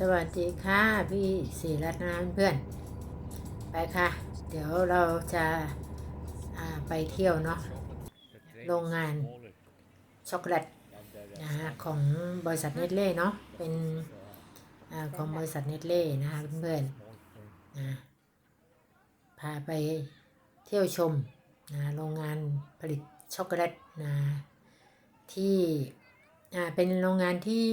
สวัสดีค่ะ พี่ศิรัตน์นะเพื่อน ไปค่ะ เดี๋ยวเราจะาไปเที่ยวเนาะโรงงานช็อกโกแลตนะฮะของบริษัทเนตเล่เนาะเป็นอาของบริษัทเนตเล่นะคะเพื่อนๆนะพาไปเที่ยวชมนะโรงงานผลิตช็อกโกแลตนะที่อ่าเป็นโรงงานที่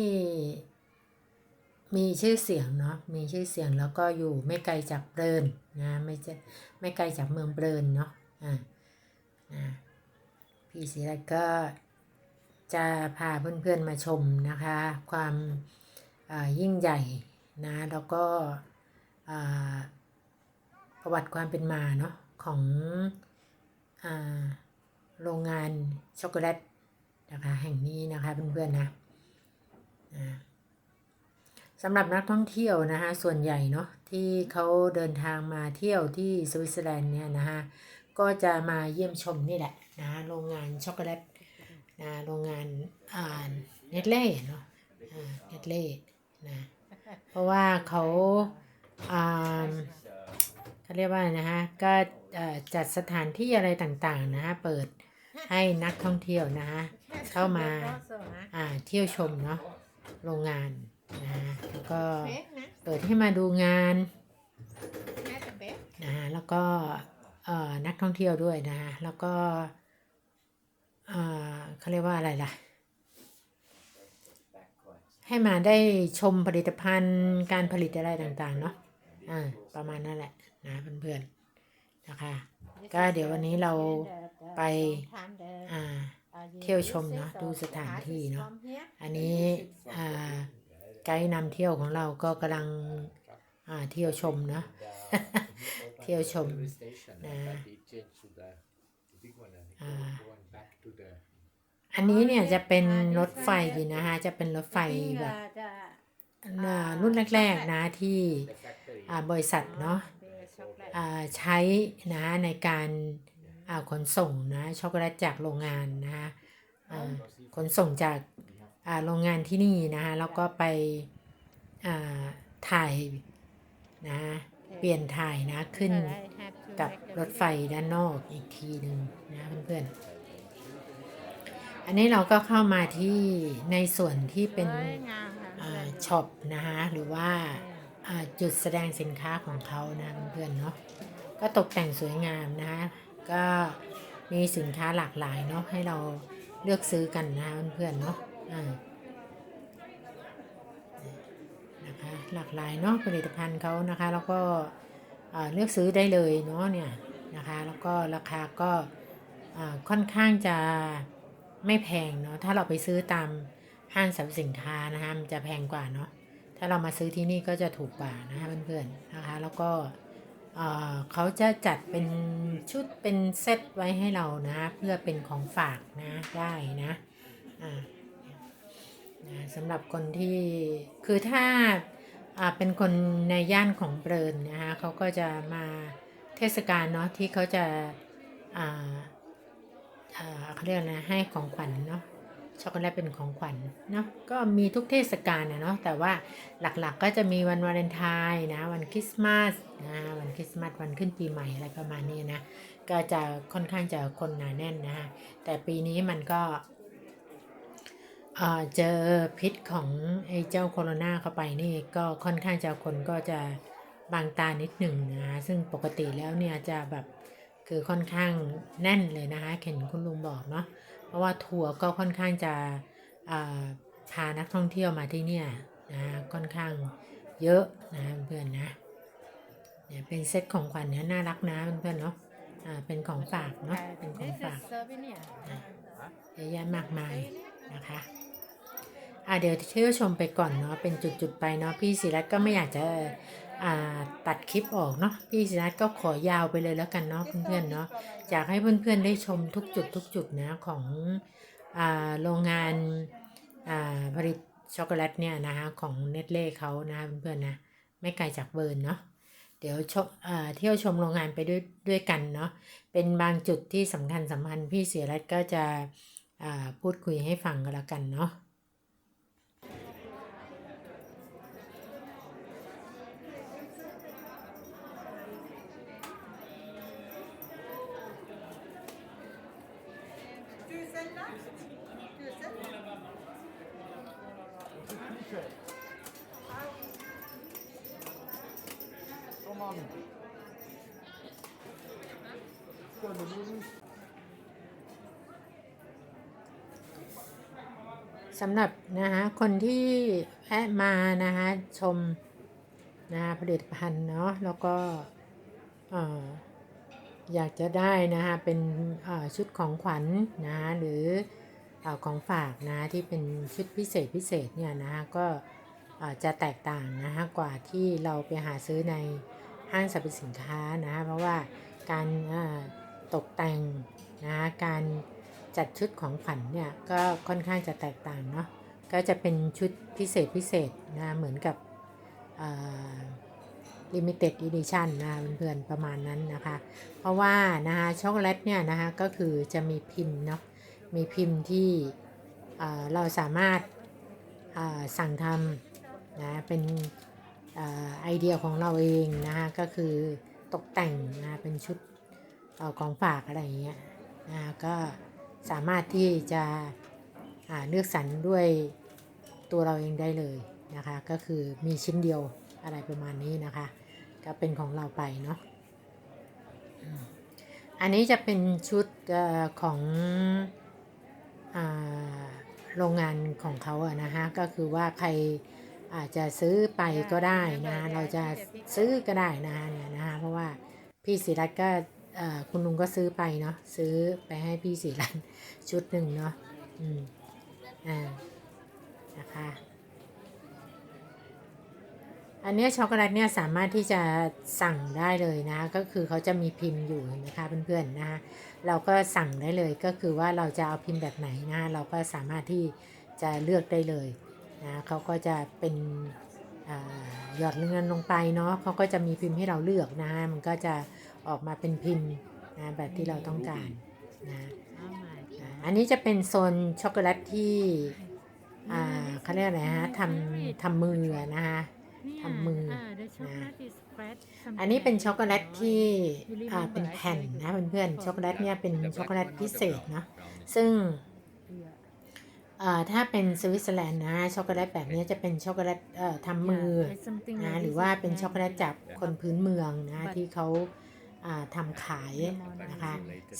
มีชื่อเสียงเนาะ มีชื่อเสียงแล้วก็อยู่ไม่ไกลจากเบิร์นนะ ไม่จะไม่ไกลจากเมืองเบิร์นเนาะ อ่านะพี่ศิรัตก็จะพาเพื่อนๆมาชมนะคะ ความอ่ายิ่งใหญ่นะ แล้วก็อ่าประวัติความเป็นมาเนาะของอ่าโรงงานช็อกโกแลตนะคะแห่งนี้นะคะเพื่อนๆนะอ่า สำหรับนักท่องเที่ยวนะคะส่วนใหญ่เนาะที่เขาเดินทางมาเที่ยวที่สวิตเซอร์แลนด์เนี่ยนะคะก็จะมาเยี่ยมชมนี่แหละนะโรงงานช็อกโกแลตนะโรงงานอ่าเนตเล่เนาะอ่าเนตเล่นะเพราะว่าเขาอ่าเขาเรียกว่านะคะก็อ่อจัดสถานที่อะไรต่างๆนะคะเปิดให้นักท่องเที่ยวนะคะเข้ามาอ่าเที่ยวชมเนาะโรงงานนะ ก็เปิดให้มาดูงานนะฮะแล้วก็เอ่อนักท่องเที่ยวด้วยนะฮะแล้วก็เอ่อเขาเรียกว่าอะไรล่ะ ให้มาได้ชมผลิตภัณฑ์การผลิตอะไรต่างๆ เนาะอ่าประมาณนั่นแหละนะเพื่อนๆนะคะก็เดี๋ยววันนี้เราไปอ่าเที่ยวชมเนาะดูสถานที่เนาะอันนี้อ่า ไกด์นำเที่ยวของเราก็กำลังอ่าเที่ยวชมเนาะเที่ยวชมนะอ่าอันนี้เนี่ยจะเป็นรถไฟนะคะจะเป็นรถไฟแบบอ่ารุ่นแรกๆนะที่อ่าบริษัทเนาะอ่าใช้นะในการอ่าขนส่งนะช็อกโกแลตจากโรงงานนะคะอ่าขนส่งจากอ่า โรงงานที่นี่นะคะแล้วก็ไปอ่าถ่ายนะเปลี่ยนถ่ายนะขึ้นกับรถไฟด้านนอกอีกทีหนึ่งนะเพื่อนๆ อันนี้เราก็เข้ามาที่ในส่วนที่เป็นช็อปนะคะหรือว่าอ่าจุดแสดงสินค้าของเขานะเพื่อนๆเนาะก็ตกแต่งสวยงามนะคะก็มีสินค้าหลากหลายเนาะให้เราเลือกซื้อกันนะเพื่อนๆเนาะอ่า นะคะ หลากหลายเนาะผลิตภัณฑ์เขานะคะ แล้วก็เลือกซื้อได้เลยเนาะเนี่ยนะคะ แล้วก็ราคาก็ค่อนข้างจะไม่แพงเนาะถ้าเราไปซื้อตามห้างสรรพสินค้านะคะมันจะแพงกว่าเนาะถ้าเรามาซื้อที่นี่ก็จะถูกกว่านะคะเพื่อนๆนะคะ แล้วก็เขาจะจัดเป็นชุดเป็นเซตไว้ให้เรานะ เพื่อเป็นของฝากนะได้นะอ่านะ สำหรับคนที่คือถ้าเป็นคนในย่านของเบิร์นนะคะเขาก็จะมาเทศกาลเนาะที่เขาจะเขาเรียกนะให้ของขวัญเนาะช็อกโกแลตเป็นของขวัญเนาะก็มีทุกเทศกาลนะเนาะแต่ว่าหลักๆก็จะมีวันวาเลนไทน์นะวันคริสต์มาสนะวันคริสต์มาสวันขึ้นปีใหม่อะไรประมาณนี้นะก็จะค่อนข้างจะคนหนาแน่นนะฮะแต่ปีนี้มันก็ เจอพิษของไอ้เจ้าโคโรนาเข้าไปนี่ก็ค่อนข้างจะคนก็จะบางตานิดหนึ่งนะซึ่งปกติแล้วเนี่ยจะแบบคือค่อนข้างแน่นเลยนะคะเห็นคุณลุงบอกเนาะเพราะว่าทัวร์ก็ค่อนข้างจะอ่าพานักท่องเที่ยวมาที่เนี่ยนะค่อนข้างเยอะนะเพื่อนๆนะเนี่ยเป็นเซตของขวัญเนี่ยน่ารักนะเพื่อนๆเนาะอ่าเป็นของฝากเนาะเป็นของฝากเยอะแยะมากมาย นะคะอะเดี๋ยวเที่ยวชมไปก่อนเนาะเป็นจุดๆไปเนาะพี่ศิรัตก็ไม่อยากจะอ่าตัดคลิปออกเนาะพี่ศิรัตก็ขอยาวไปเลยแล้วกันเนาะเพื่อนๆเนาะอยากให้เพื่อนๆได้ชมทุกจุดทุกจุดนะของอ่าโรงงานอ่าผลิตช็อกโกแลตเนี่ยนะคะของเนตเล่เขานะเพื่อนๆนะไม่ไกลจากเบิร์นเนาะเดี๋ยวชมอ่าเที่ยวชมโรงงานไปด้วยด้วยกันเนาะเป็นบางจุดที่สำคัญสำคัญพี่เสียรัตก็จะ พูดคุยให้ฟังก็แล้วกันเนาะก็ม สำหรับนะคะคนที่แวะมานะคะชมนะผลิตภัณฑ์เนาะแล้วก็เอ่อยากจะได้นะคะเป็นชุดของขวัญนะะหรืออของฝากนะที่เป็นชุดพิเศษพิเศษเนี่ยนะคะก็จะแตกต่างนะคะกว่าที่เราไปหาซื้อในห้างสรรพสินค้านะคะเพราะว่าการตกแต่งนะคะการ จัดชุดของขวัญเนี่ยก็ค่อนข้างจะแตกต่างเนาะก็จะเป็นชุดพิเศษพิเศษนะเหมือนกับลิมิเต็ดอีดิชันนะเพื่อนๆประมาณนั้นนะคะ เพราะว่านะคะช็อกโกแลตเนี่ยนะคะก็คือจะมีพิมพ์เนาะมีพิมพ์ที่เเราสามารถสั่งทำนะเป็นอไอเดียของเราเองนะคะก็คือตกแต่งนะเป็นชุดอของฝากอะไรอย่างเงี้ยนะก็ สามารถที่จะเลือกสรรด้วยตัวเราเองได้เลยนะคะ ก็คือมีชิ้นเดียวอะไรประมาณนี้นะคะ ก็เป็นของเราไปเนาะอันนี้จะเป็นชุดอของอโรงงานของเขาอะนะฮะก็คือว่าใครอาจจะซื้อไปก็ได้นะเราจะซื้อก็ได้นะเนี่ยนะฮะเพราะว่าพี่ศิรัตก็ คุณลุงก็ซื้อไปเนาะซื้อไปให้พี่ศิรันชุดหนึ่งเนาะอืมอ่านะคะอันเนี้ยช็อกโกแลตเนี่ยสามารถที่จะสั่งได้เลยนะก็คือเขาจะมีพิมพ์อยู่นะคะเพื่อนๆนะคะเราก็สั่งได้เลยก็คือว่าเราจะเอาพิมพ์แบบไหนนะเราก็สามารถที่จะเลือกได้เลยนะเขาก็จะเป็น หยอดเงินลงไปเนาะเขาก็จะมีพิมพ์ให้เราเลือกนะ มันก็จะออกมาเป็นพิมพ์นะแบบที่เราต้องการนะอ่าอันนี้จะเป็นโซนช็อกโกแลตที่อ่าเขาเรียกอะไรฮะทำทำมือนะคะทำมือนะอันนี้เป็นช็อกโกแลตที่อ่าเป็นแผ่นนะเพื่อนๆช็อกโกแลตเนี่ยเป็นช็อกโกแลตพิเศษเนาะซึ่งอ่า ถ้าเป็นสวิตเซอร์แลนด์นะช็อกโกแลตแบบนี้จะเป็นช็อกโกแลตเอ่อทำมือนะหรือว่าเป็นช็อกโกแลตจากคนพื้นเมืองนะที่เขาอ่าทำขายนะคะ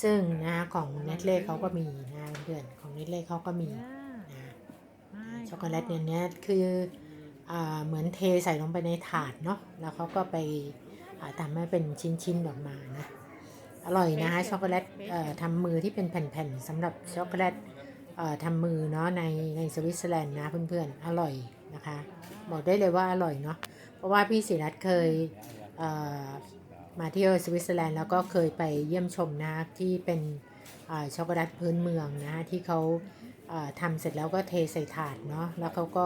ซึ่งนะของเนสเล่เขาก็มีนะเพื่อนๆของเนสเล่เขาก็มีนะช็อกโกแลตเนี่ยเนี้ยคืออ่าเหมือนเทใส่ลงไปในถาดเนาะแล้วเขาก็ไปอ่าทำให้เป็นชิ้นๆออกมานะอร่อยนะคะช็อกโกแลตเอ่อทำมือที่เป็นแผ่นๆสำหรับช็อกโกแลตเอ่อ ทำมือเนาะในในสวิตเซอร์แลนด์นะเพื่อนๆ อร่อยนะคะบอกได้เลยว่าอร่อยเนาะเพราะว่าพี่ศิรัตเคยเมาเที่ยวสวิตเซอร์แลนด์แล้วก็เคยไปเยี่ยมชมนะที่เป็นช็อกโกแลตพื้นเมืองนะที่เขาอ่าทำเสร็จแล้วก็เทใส่ถาดเนาะแล้วเขาก็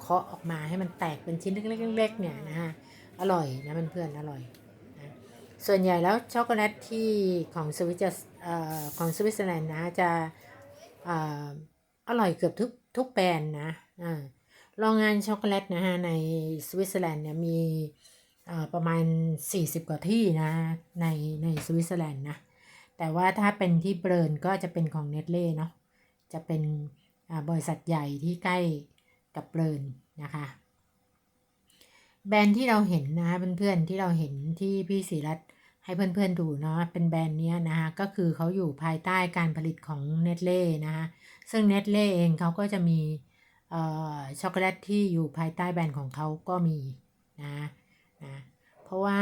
เคาะออกมาให้มันแตกเป็นชิ้นเล็กๆเนี่ยนะฮะอร่อยนะเพื่อนๆอร่อยนะส่วนใหญ่แล้วช็อกโกแลตที่ของสวิตเซอร์ของสวิตเซอร์แลนด์นะจะ อ่าอร่อยเกือบทุกทุกแบรนด์นะอ่าโรงงานช็อกโกแลตนะฮะในสวิตเซอร์แลนด์เนี่ยมีอ่อประมาณ 40 กว่าที่นะในในสวิตเซอร์แลนด์นะ แต่ว่าถ้าเป็นที่เบิร์นก็จะเป็นของเน t เล่เนาะจะเป็นอ่าบริษัทใหญ่ที่ใกล้กับเบิร์นนะคะ แบรนด์ที่เราเห็นนะคะเพื่อนๆที่เราเห็นที่พี่ศิรัตน์ ให้เพื่อนๆดูเนาะเป็นแบรนด์เนี้ยนะคะก็คือเขาอยู่ภายใต้การผลิตของเน t เล่นะคะซึ่งเน t เล่เองเขาก็จะมีช็อกโกแลตที่อยู่ภายใต้แบรนด์ของเขาก็มีนะนะเพราะว่า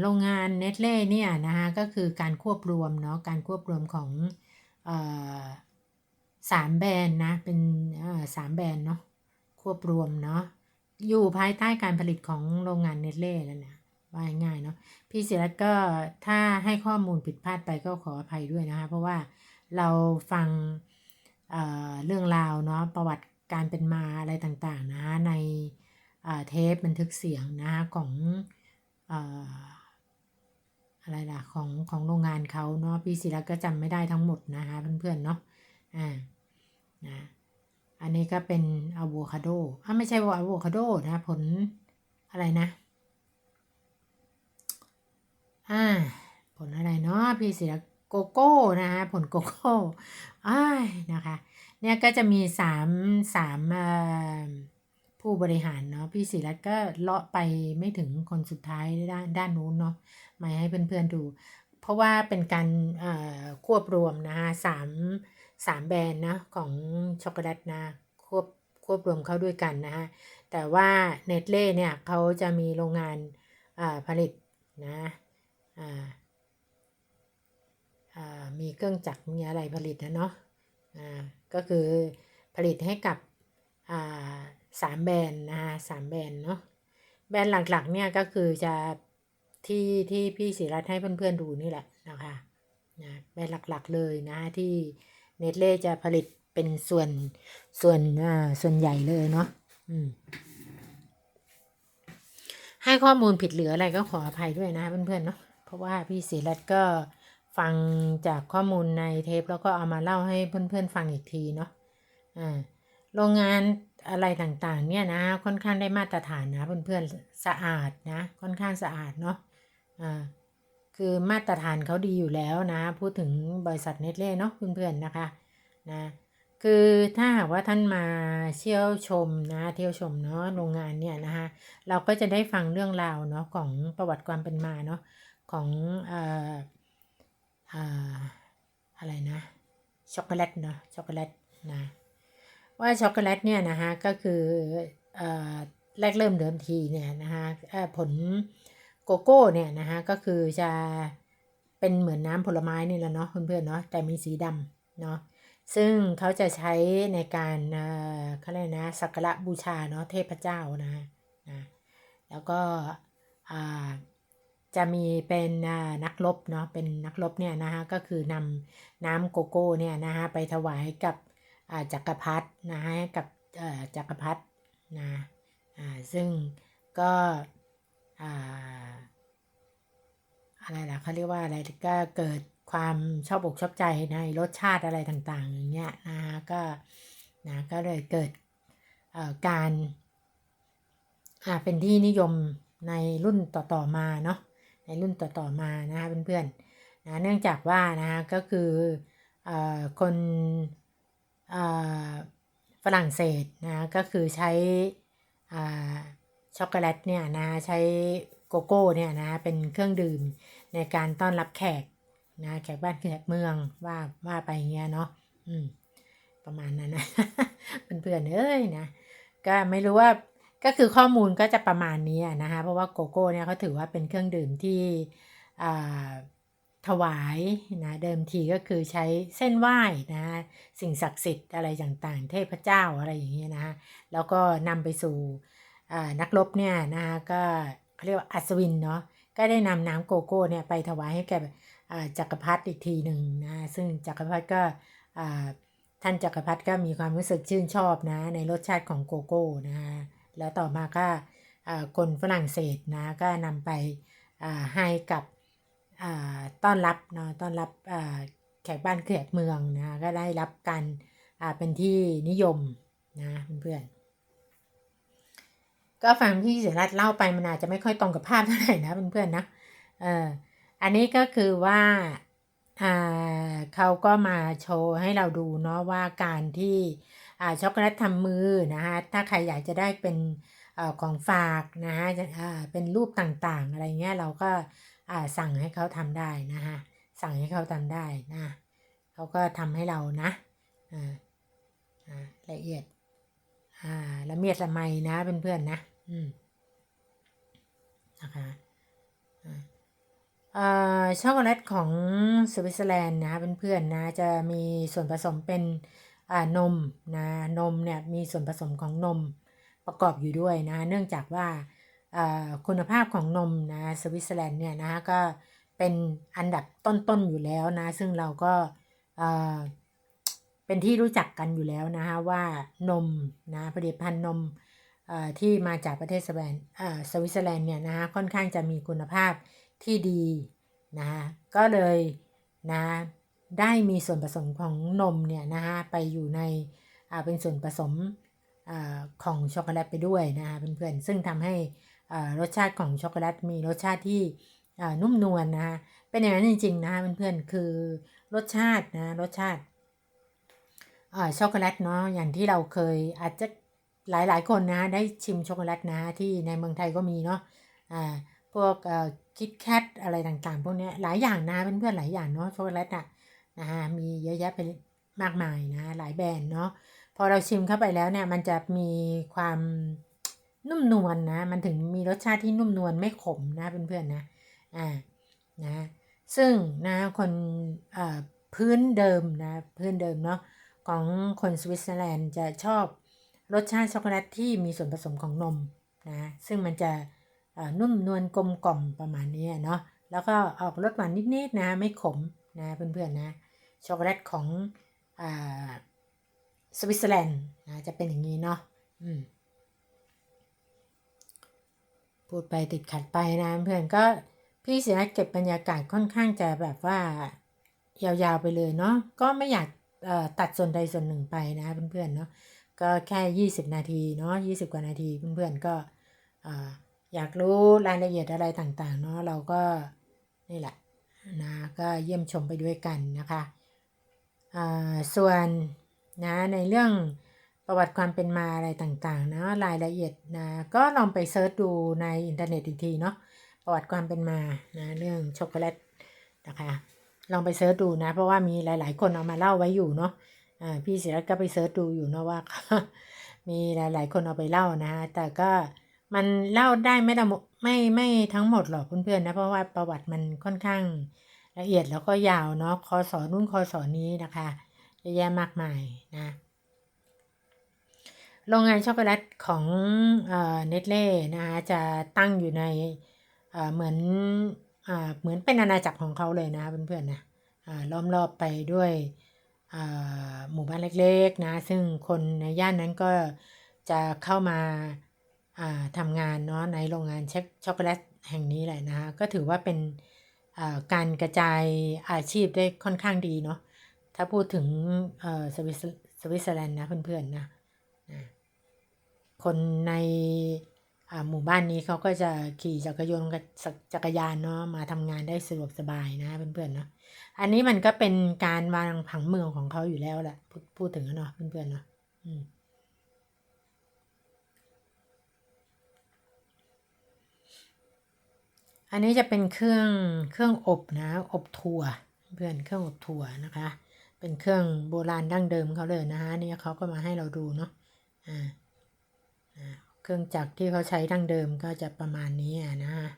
โรงงานเน t เล่เนี่ยนะคะก็คือการควบรวมเนาะการควบรวมของอสามแบรนด์นะเป็นสามแบรนด์เนาะควบรวมเนาะอยู่ภายใต้การผลิตของโรงงานเน t เล่แล้วนะ ว่าง่ายเนาะพี่ศิรัตก็ถ้าให้ข้อมูลผิดพลาดไปก็ขออภัยด้วยนะคะ เพราะว่าเราฟังเเรื่องราวเนาะประวัติการเป็นมาอะไรต่างๆนะในเทปบันทึกเสียงนะของอะไรล่ะของของโรงงานเขาเนาะพี่ศิรัตก็จำไม่ได้ทั้งหมดนะคะเพื่อนๆเนาะอ่านะอันนี้ก็เป็นอะโวคาโดอ่าไม่ใช่ว่าอะโวคาโดนะผลอะไรนะ อ่า ผลอะไรเนาะพี่ศิร์โกโก้นะคะผลโกโก้อ้ายนะคะเนี่ยก็จะมีสามสามผู้บริหารเนาะพี่ศิรัตก็เลาะไปไม่ถึงคนสุดท้ายด้านด้านนู้นเนาะมาให้เพื่อนๆดู เพราะว่าเป็นการเอ่อควบรวมนะคะสามสามแบรนด์นะของช็อกโกแลตนะควบควบรวมเข้าด้วยกันนะคะแต่ว่าเนตเล่เนี่ยเขาจะมีโรงงานอ่าผลิตนะ มีเครื่องจักรมีอะไรผลิตนะเนาะก็คือผลิตให้กับสามแบรนด์นะคะสามแบรนด์เนาะแบรนด์หลักๆเนี่ยก็คือจะที่ที่พี่ศิรัตให้เพื่อนๆดูนี่แหละนะคะนะแบรนด์หลักๆเลยนะที่เนตเล่จะผลิตเป็นส่วนส่วนอ่าส่วนใหญ่เลยเนาะอืมให้ข้อมูลผิดเหลืออะไรก็ขออภัยด้วยนะเพื่อนๆเนาะ เพราะว่าพี่ศิรัตน์ก็ฟังจากข้อมูลในเทปแล้วก็เอามาเล่าให้เพื่อนๆฟังอีกทีเนาะอ่าโรงงานอะไรต่างๆ เนี่ยนะค่อนข้างได้มาตรฐานนะเพื่อนๆสะอาดนะค่อนข้างสะอาดเนาะอ่าคือมาตรฐานเขาดีอยู่แล้วนะ พูดถึงบริษัทเนตเล่เนาะเพื่อนๆนะคะนะคือถ้าหากว่าท่านมาเที่ยวชมนะเที่ยวชมเนาะโรงงานเนี่ยนะคะเราก็จะได้ฟังเรื่องราวเนาะของประวัติความเป็นมาเนาะ ของเอ่ออ่าอะไรนะ ช็อกโกแลตเนาะช็อกโกแลตนะว่าช็อกโกแลตเนี่ยนะคะก็คือเอ่อแรกเริ่มเดิมทีเนี่ยนะคะผลโกโก้เนี่ยนะคะก็คือจะเป็นเหมือนน้ำผลไม้นี่แหละเนาะเพื่อนๆเนาะแต่มีสีดำเนาะซึ่งเขาจะใช้ในการเอ่อเขาเรียกนะสักการะบูชาเนาะเทพเจ้านะนะแล้วก็อ่า จะมีเป็นนักรบเนาะเป็นนักรบเนี่ยนะคะก็คือนำน้ำโกโก้เนี่ยนะคะไปถวายกับจักรพรรดินะให้กับจักรพรรดินะซึ่งก็อะไรล่ะเขาเรียกว่าอะไรก็เกิดความชอบอกชอบใจในรสชาติอะไรต่างๆอย่างเงี้ยนะฮะก็นะก็เลยเกิดการเป็นที่นิยมในรุ่นต่อ ๆ มาเนาะ ในรุ่นต่อๆมานะคะเพื่อนๆนะเนื่องจากว่านะคะก็คือเอ่อคนเอ่อฝรั่งเศสนะก็คือใช้ช็อกโกแลตเนี่ยนะใช้โกโก้เนี่ยนะเป็นเครื่องดื่มในการต้อนรับแขกนะแขกบ้านแขกเมืองว่าว่าไปเงี้ยเนาะอืมประมาณนั้นนะเพื่อนๆเอ้ยนะก็ไม่รู้ว่า ก็คือข้อมูลก็จะประมาณนี้นะคะเพราะว่าโกโก้เนี่ยเขาถือว่าเป็นเครื่องดื่มที่ถวายนะเดิมทีก็คือใช้เส้นไหว้นะสิ่งศักดิ์สิทธิ์อะไรต่างๆ เทพเจ้าอะไรอย่างเงี้ยนะแล้วก็นำไปสู่นักรบเนี่ยนะคะก็เขาเรียกว่าอัศวินเนาะก็ได้นำน้ำโกโก้เนี่ยไปถวายให้แก่จักรพรรดิอีกทีหนึ่งนะซึ่งจักรพรรดิก็ท่านจักรพรรดิก็มีความรู้สึกชื่นชอบนะในรสชาติของโกโก้นะ แล้วต่อมาก็คนฝรั่งเศสนะก็นำไปให้กับต้อนรับเนาะต้อนรับแขกบ้านแขกเมืองนะก็ได้รับการเป็นที่นิยมนะเพื่อนๆก็ฟังพี่เสรัตเล่าไปมันอาจจะไม่ค่อยตรงกับภาพเท่าไหร่นะเพื่อนๆนะเอออันนี้ก็คือว่าอ่า เขาก็มาโชว์ให้เราดูเนาะว่าการที่อ่าช็อกโกแลตทำมือนะคะถ้าใครอยากจะได้เป็นอ่อของฝากนะฮะอ่าเป็นรูปต่างๆ อะไรเงี้ยเราก็อ่าสั่งให้เขาทำได้นะคะสั่งให้เขาทำได้นะเขาก็ทำให้เรานะอ่าอ่าละเอียดอ่าละเมียดละไมนะเพื่อนๆนะอืมนะคะ ช็อกโกแลตของสวิตเซอร์แลนด์นะเพื่อนๆนะจะมีส่วนผสมเป็นอ่านมนะนมเนี่ยมีส่วนผสมของนมประกอบอยู่ด้วยนะเนื่องจากว่าอ่าคุณภาพของนมนะสวิตเซอร์แลนด์เนี่ยนะก็เป็นอันดับต้นๆอยู่แล้วนะซึ่งเราก็อ่าเป็นที่รู้จักกันอยู่แล้วนะคะว่านมนะผลิตภัณฑ์นมอ่อที่มาจากประเทศสวีเดนเอ่อสวิตเซอร์แลนด์เนี่ยนะคะค่อนข้างจะมีคุณภาพ ที่ดีนะก็เลยนะได้มีส่วนผสมของนมเนี่ยนะคะไปอยู่ในอ่าเป็นส่วนผสมอของช็อกโกแลตไปด้วยนะคะเพื่อนๆซึ่งทำให้รสชาติของช็อกโกแลตมีรสชาติที่นุ่มนวลนะคะเป็นอย่างนั้นจริงๆนะคะเพื่อนๆคือรสชาตินะรสชาติช็อกโกแลตเนาะอย่างที่เราเคยอาจจะหลายๆคนนะได้ชิมช็อกโกแลตนะที่ในเมืองไทยก็มีเนาะอ่าพวก คิดแคทอะไรต่างๆ พวกนี้หลายอย่างนะเพื่อนๆหลายอย่างเนาะช็อกโกแลตอะนะฮะมีเยอะแยะไปมากมายนะหลายแบรนด์เนาะพอเราชิมเข้าไปแล้วเนี่ยมันจะมีความนุ่มนวลนะมันถึงมีรสชาติที่นุ่มนวลไม่ขมนะเพื่อนๆนะอ่านะซึ่งนะคนเอ่อพื้นเดิมนะพื้นเดิมเนาะของคนสวิตเซอร์แลนด์จะชอบรสชาติช็อกโกแลตที่มีส่วนผสมของนมนะซึ่งมันจะ นุ่มนวลกลมกล่อมประมาณนี้เนาะแล้วก็ออกรสหวานนิดๆนะไม่ขมนะเพื่อนๆนะช็อกโกแลตของอ่าสวิตเซอร์แลนด์นะจะเป็นอย่างนี้เนาะพูดไปติดขัดไปนะเพื่อนก็พี่เสียเก็บบรรยากาศค่อนข้างจะแบบว่ายาวๆไปเลยเนาะก็ไม่อยากเอ่อตัดส่วนใดส่วนหนึ่งไปนะเพื่อนๆเนาะก็แค่ 20 นาทีเนาะ20 กว่านาทีเพื่อนๆก็ อยากรู้รายละเอียดอะไรต่างๆเนาะเราก็นี่แหละนะก็เยี่ยมชมไปด้วยกันนะคะอ่าส่วนนะในเรื่องประวัติความเป็นมาอะไรต่างๆนะรายละเอียดนะก็ลองไปเซิร์ชดูในอินเทอร์เน็ตอีกทีเนาะประวัติความเป็นมานะเรื่องช็อกโกแลตนะคะลองไปเซิร์ชดูนะ เพราะว่ามีหลาย ๆ คนเอามาเล่าไว้อยู่เนาะอ่าพี่เสียก็ไปเซิร์ชดูอยู่เนาะว่า มีหลาย ๆ คนเอาไปเล่านะแต่ก็ มันเล่าได้ไม่ได้หมไม่ไม่ทั้งหมดหรอกเพื่อนๆนะเพราะว่าประวัติมันค่อนข้างละเอียดแล้วก็ยาวเนาะคอสอนู่นคอสอนี้นะคะเยอะแยะมากมายนะโรงงานช็อกโกแลตของเนตเล่นะคะจะตั้งอยู่ในเหมือนอเหมือนเป็นอาณาจักรของเขาเลยนะเพื่อนๆนะอ่าล้อมรอบไปด้วยหมู่บ้านเล็กๆนะซึ่งคนในย่านนั้นก็จะเข้ามา ทำงานเนาะในโรงงานช็คช็อกโกแลตแห่งนี้แหละนะคะก็ถือว่าเป็นอ่าการกระจายอาชีพได้ค่อนข้างดีเนาะถ้าพูดถึงอ่อสวิสสวิตเซอร์แลนด์นะเพื่อนๆนะคนในอ่าหมู่บ้านนี้เขาก็จะขี่จักรยานจักรยานเนาะมาทำงานได้สะดวกสบายนะเพื่อนๆเนาะอันนี้มันก็เป็นการวางผังเมืองของเขาอยู่แล้วแหละพูดพูดถึงเนาะเพื่อนๆเนาะอืม อันนี้จะเป็นเครื่องเครื่องอบนะอบถั่วเพื่อนเครื่องอบถั่วนะคะ เป็นเครื่องโบราณดั้งเดิมเขาเลยนะคะนี่เขาก็มาให้เราดูเนาะอ่าเครื่องจักรที่เขาใช้ดั้งเดิมก็จะประมาณนี้นะคะ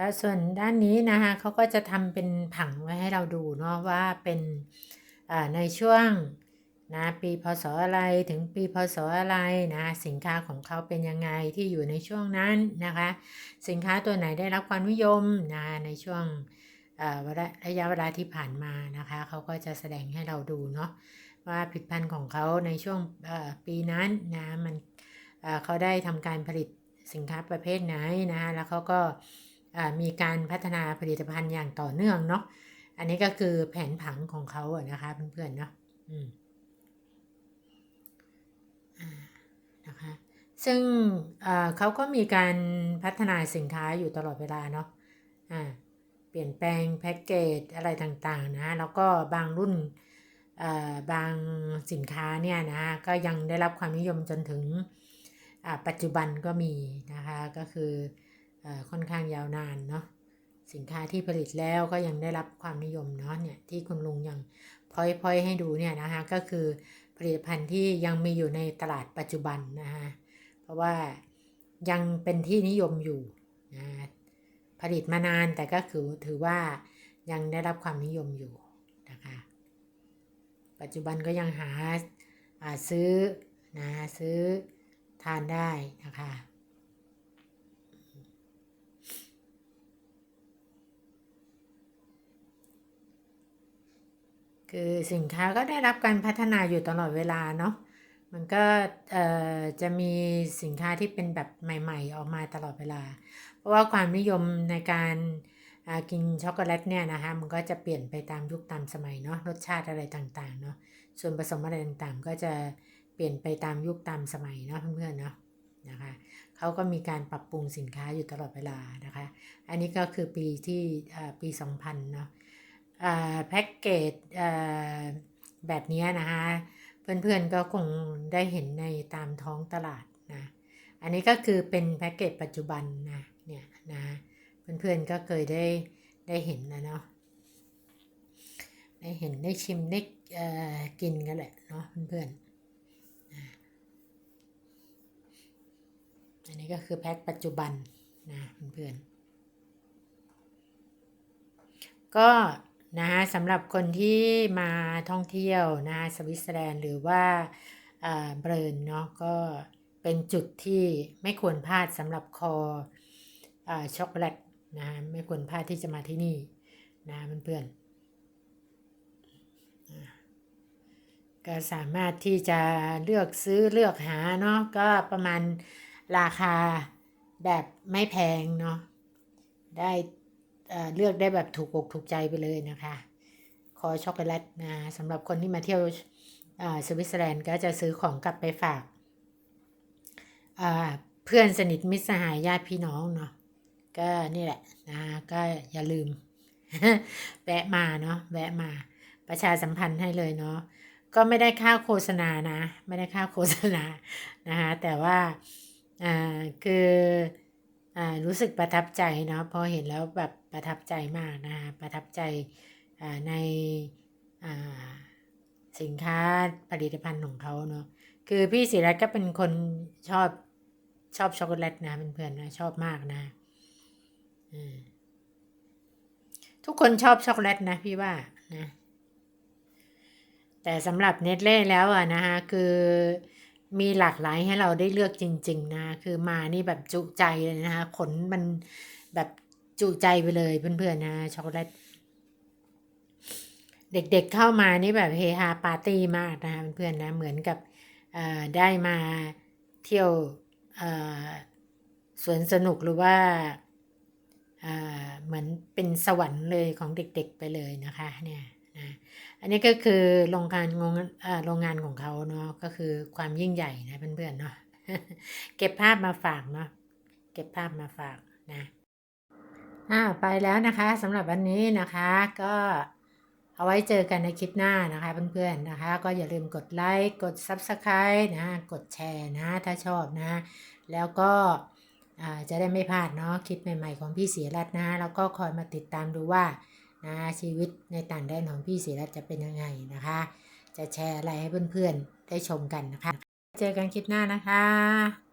ฮะค่ะส่วนด้านนี้นะคะเขาก็จะทำเป็นผังไว้ให้เราดูเนาะว่าเป็นในช่วงนะปีพศอะไรถึงปีพศอะไรนะสินค้าของเขาเป็นยังไงที่อยู่ในช่วงนั้นนะคะ สินค้าตัวไหนได้รับความนิยมนะในช่วงระยะเวลาที่ผ่านมานะคะเขาก็จะแสดงให้เราดูเนาะว่าผลิตภัณฑ์ของเขาในช่วงปีนั้นนะมันเขาได้ทำการผลิตสินค้าประเภทไหนนะแล้วเขาก็ มีการพัฒนาผลิตภัณฑ์อย่างต่อเนื่องเนาะ อันนี้ก็คือแผนผังของเขาอะนะคะเพื่อนๆเนาะอ่านะคะ ซึ่งเขาก็มีการพัฒนาสินค้าอยู่ตลอดเวลาเนาะอ่าเปลี่ยนแปลงแพ็กเกจอะไรต่างๆนะ แล้วก็บางรุ่นอ่าบางสินค้าเนี่ยนะก็ยังได้รับความนิยมจนถึงปัจจุบันก็มีนะคะ ก็คือ ค่อนข้างยาวนานเนาะสินค้าที่ผลิตแล้วก็ยังได้รับความนิยมเนาะเนี่ยที่คุณลุงยังพอยพอยให้ดูเนี่ยนะคะก็คือผลิตภัณฑ์ที่ยังมีอยู่ในตลาดปัจจุบันนะคะเพราะว่ายังเป็นที่นิยมอยู่นะผลิตมานานแต่ก็คือถือว่ายังได้รับความนิยมอยู่นะคะปัจจุบันก็ยังหาาซื้อนะซื้อทานได้นะคะ คือสินค้าก็ได้รับการพัฒนาอยู่ตลอดเวลาเนาะมันก็เอ่อจะมีสินค้าที่เป็นแบบใหม่ ๆ ออกมาตลอดเวลา เพราะว่าความนิยมในการอ่ากินช็อกโกแลตเนี่ยนะคะมันก็จะเปลี่ยนไปตามยุคตามสมัยเนาะรสชาติอะไรต่างๆเนาะส่วนผสมอะไรต่างๆ ก็จะเปลี่ยนไปตามยุคตามสมัยเนาะเพื่อนๆเนาะนะคะเขาก็มีการปรับปรุงสินค้าอยู่ตลอดเวลานะคะ อันนี้ก็คือปีที่อ่าปี 2000 เนาะ แพ็กเกจแบบนี้นะคะเพื่อนๆก็คงได้เห็นในตามท้องตลาดนะอันนี้ก็คือเป็นแพ็กเกจปัจจุบันนะเนี่ยนะเพื่อนๆก็เคยได้ได้เห็นนะเนาะได้เห็นได้ชิมได้กินกันแหละเนาะเพื่อนๆนะอันนี้ก็คือแพ็คปัจจุบันนะเพื่อนๆก็ นะฮะสำหรับคนที่มาท่องเที่ยวนะสวิตเซอร์แลนด์หรือว่าอ่าเบรนเนาะก็เป็นจุดที่ไม่ควรพลาดสำหรับคออช็อกโกแลตนะไม่ควรพลาดที่จะมาที่นี่นะเพื่อนๆก็สามารถที่จะเลือกซื้อเลือกหาเนาะก็ประมาณราคาแบบไม่แพงเนาะได้ เออเลือกได้แบบถูกอกถูกใจไปเลยนะคะ คอช็อกโกแลตนะสำหรับคนที่มาเที่ยวอ่าสวิตเซอร์แลนด์ก็จะซื้อของกลับไปฝากอ่าเพื่อนสนิทมิตรสหายญาติพี่น้องเนาะก็นี่แหละนะก็อย่าลืมแวะมาเนาะแวะมาประชาสัมพันธ์ให้เลยเนาะก็ไม่ได้ค่าโฆษณานะ ไม่ได้ค่าโฆษณานะคะแต่ว่าอ่าคือ รู้สึกประทับใจเนาะพอเห็นแล้วแบบประทับใจมากนะคะประทับใจอ่าในอ่าสินค้าผลิตภัณฑ์ของเขาเนาะคือพี่ศิรัตก็เป็นคนชอบชอบช็อกโกแลตนะเพื่อนๆนะชอบมากนะทุกคนชอบช็อกโกแลตนะพี่ว่านะแต่สำหรับเนตเล่แล้วอะนะคะคือ มีหลากหลายให้เราได้เลือกจริง ๆ นะ คือมานี่แบบจุใจเลยนะคะขนมันแบบจุใจไปเลยเพื่อนๆนะช็อกโกแลตเด็กๆเข้ามานี่แบบเฮฮาปาร์ตี้มากนะคะเพื่อนๆนะเหมือนกับเอ่อได้มาเที่ยวเอ่อสวนสนุกหรือว่าเอ่อเหมือนเป็นสวรรค์เลยของเด็กๆไปเลยนะคะเนี่ย นะอันนี้ก็คือโรงงานงงโรงงานของเขาเนาะก็คือความยิ่งใหญ่นะเพื่อนๆเนาะเก็บภาพมาฝากเนาะเก็บภาพมาฝากนะอ่าไปแล้วนะคะสำหรับวันนี้นะคะก็เอาไว้เจอกันในคลิปหน้านะคะเพื่อนๆนะคะ ก็อย่าลืมกดไลค์กด Subscribe นะกดแชร์นะถ้าชอบนะ แล้วก็จะได้ไม่พลาดเนาะคลิปใหม่ๆของพี่ศรีรัตนะ แล้วก็คอยมาติดตามดูว่า นะชีวิตในต่างแดนของพี่ศรีรัตจะเป็นยังไงนะคะ จะแชร์อะไรให้เพื่อนๆได้ชมกันนะคะ เจอกันคลิปหน้านะคะ